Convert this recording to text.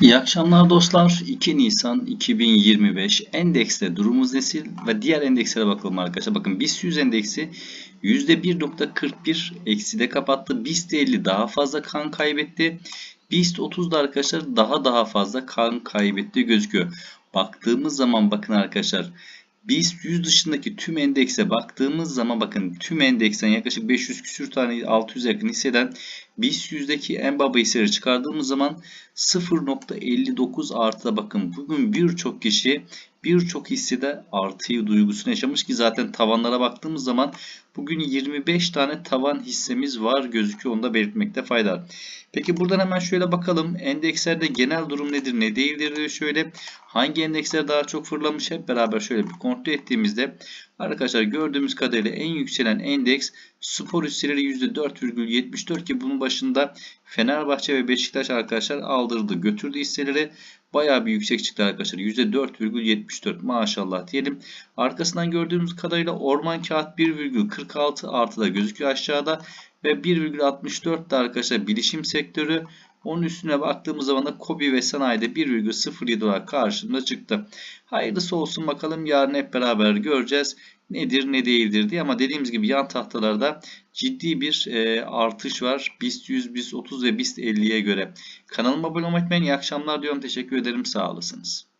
İyi akşamlar dostlar. 2 Nisan 2025 endekste durumumuz nesil ve diğer endekslere bakalım arkadaşlar. Bakın BIST 100 endeksi %1.41 ekside kapattı. BIST 50 daha fazla kan kaybetti. BIST 30 da arkadaşlar daha daha fazla kan kaybetti gözüküyor. Baktığımız zaman bakın arkadaşlar BIST 100 dışındaki tüm endekse baktığımız zaman bakın tüm endeksten yaklaşık 500 küsür tane 600 yakın hisseden BIST 100'deki en baba hisseleri çıkardığımız zaman 0.59 artıda bakın. Bugün birçok kişi birçok hissede artı duygusunu yaşamış ki zaten tavanlara baktığımız zaman bugün 25 tane tavan hissemiz var gözüküyor. Onu da belirtmekte fayda var. Peki buradan hemen şöyle bakalım. Endekslerde genel durum nedir ne değildir diye şöyle. Hangi endeksler daha çok fırlamış? Hep beraber şöyle bir kontrol ettiğimizde arkadaşlar gördüğümüz kadarıyla en yükselen endeks spor hisseleri %4,74 ki bunun başında Fenerbahçe ve Beşiktaş arkadaşlar aldırdı götürdü hisseleri bayağı bir yüksek çıktı arkadaşlar %4,74 maşallah diyelim. Arkasından gördüğümüz kadarıyla orman kağıt 1,46 artıda gözüküyor aşağıda ve 1,64 de arkadaşlar bilişim sektörü onun üstüne baktığımız zaman da Kobi ve sanayide 1,07 olarak karşımıza çıktı. Hayırlısı olsun bakalım yarın hep beraber göreceğiz nedir ne değildir diye ama dediğimiz gibi yan tahtalarda ciddi bir e, artış var. BIST 100, BIST 30 ve BIST 50'ye göre. Kanalıma abone olmayı unutmayın. İyi akşamlar diyorum. Teşekkür ederim. Sağ olasınız.